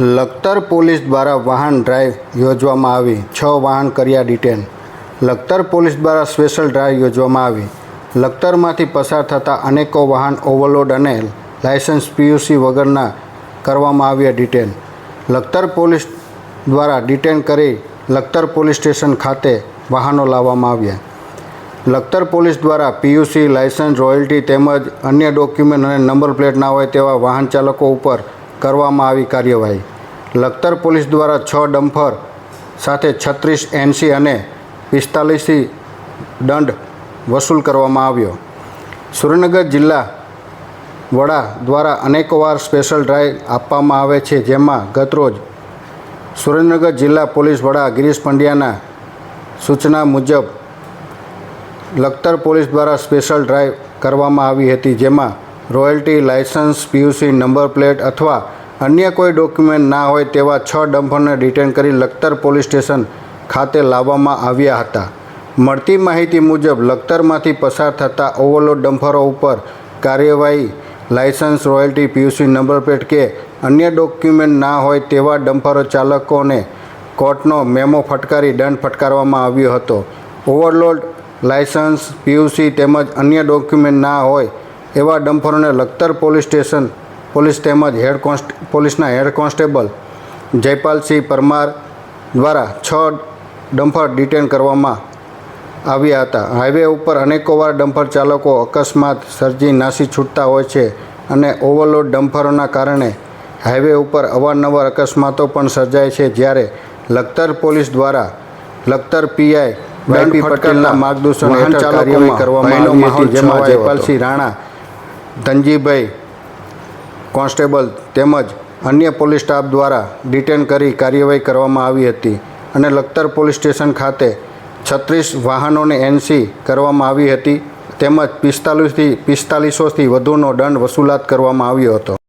Lakhtar police દ્વારા વાહન drive યોજવામાં આવી. છ વાહન કર્યા ડિટેન. લખતર પોલીસ દ્વારા સ્પેશિયલ ડ્રાઈવ યોજવામાં આવી. લખતરમાંથી પસાર થતા અનેકો વાહન ઓવરલોડ અને લાયસન્સ પીયુસી વગરના કરવામાં આવ્યા ડિટેન. લખતર પોલીસ દ્વારા ડિટેન કરી લખતર પોલીસ સ્ટેશન ખાતે વાહનો લાવવામાં આવ્યા. લખતર પોલીસ દ્વારા પીયુસી, લાયસન્સ, રોયલ્ટી તેમજ અન્ય ડોક્યુમેન્ટ અને નંબર પ્લેટ ના હોય તેવા વાહન ચાલકો ઉપર કરવામાં આવી કાર્યવાહી. લખતર પોલીસ દ્વારા છ ડમ્ફર સાથે છત્રીસ એનસી અને પિસ્તાલીસી દંડ વસૂલ કરવામાં આવ્યો. સુરેન્દ્રનગર જિલ્લા વડા દ્વારા અનેકવાર સ્પેશિયલ ડ્રાઈવ આપવામાં આવે છે, જેમાં ગતરોજ સુરેન્દ્રનગર જિલ્લા પોલીસ વડા ગિરીશ પંડ્યાના સૂચના મુજબ લખતર પોલીસ દ્વારા સ્પેશિયલ ડ્રાઈવ કરવામાં આવી હતી, જેમાં royalty, licence, PUC, number plate અથવા અન્ય કોઈ ડોક્યુમેન્ટ ના હોય તેવા છ ડમ્પરને ડિટેન કરી લખતર પોલીસ સ્ટેશન ખાતે લાવવામાં આવ્યા હતા. મળતી માહિતી મુજબ, લખતરમાંથી પસાર થતા ઓવરલોડ ડમ્પરો ઉપર કાર્યવાહી, licence, royalty, PUC, number plate કે અન્ય ડોક્યુમેન્ટ ના હોય તેવા ડમ્પરો ચાલકોને કોર્ટનો મેમો ફટકારી દંડ ફટકારવામાં આવ્યો હતો. ઓવરલોડ, લાયસન્સ, પીયુસી તેમજ અન્ય ડોક્યુમેન્ટ ના હોય એવા ડમ્ફરોને લખતર પોલીસ સ્ટેશન પોલીસ તેમજ હેડ કોન્સ્ટ પોલીસના હેડ કોન્સ્ટેબલ જયપાલસિંહ પરમાર દ્વારા છ ડમ્ફર ડિટેન કરવામાં આવ્યા હતા. હાઈવે ઉપર અનેકોવાર ડમ્ફર ચાલકો અકસ્માત સર્જી નાસી છૂટતા હોય છે અને ઓવરલોડ ડમ્ફરોના કારણે હાઈવે ઉપર અવારનવાર અકસ્માતો પણ સર્જાય છે જ્યારે લખતર પોલીસ દ્વારા લખતર પીઆઈ વાયપી પટેલના માર્ગદર્શન હેઠળ કાર્યવાહી કરવામાં આવી હતી. જેમાં જયપાલસિંહ રાણા ધનજીભાઈ કોન્સ્ટેબલ તેમજ અન્ય પોલીસ સ્ટાફ દ્વારા ડિટેન કરી કાર્યવાહી કરવામાં આવી હતી અને લખતર પોલીસ સ્ટેશન ખાતે છત્રીસ વાહનોને એનસી કરવામાં આવી હતી તેમજ પિસ્તાલીસથી પિસ્તાલીસોથી વધુનો દંડ વસૂલાત કરવામાં આવ્યો હતો.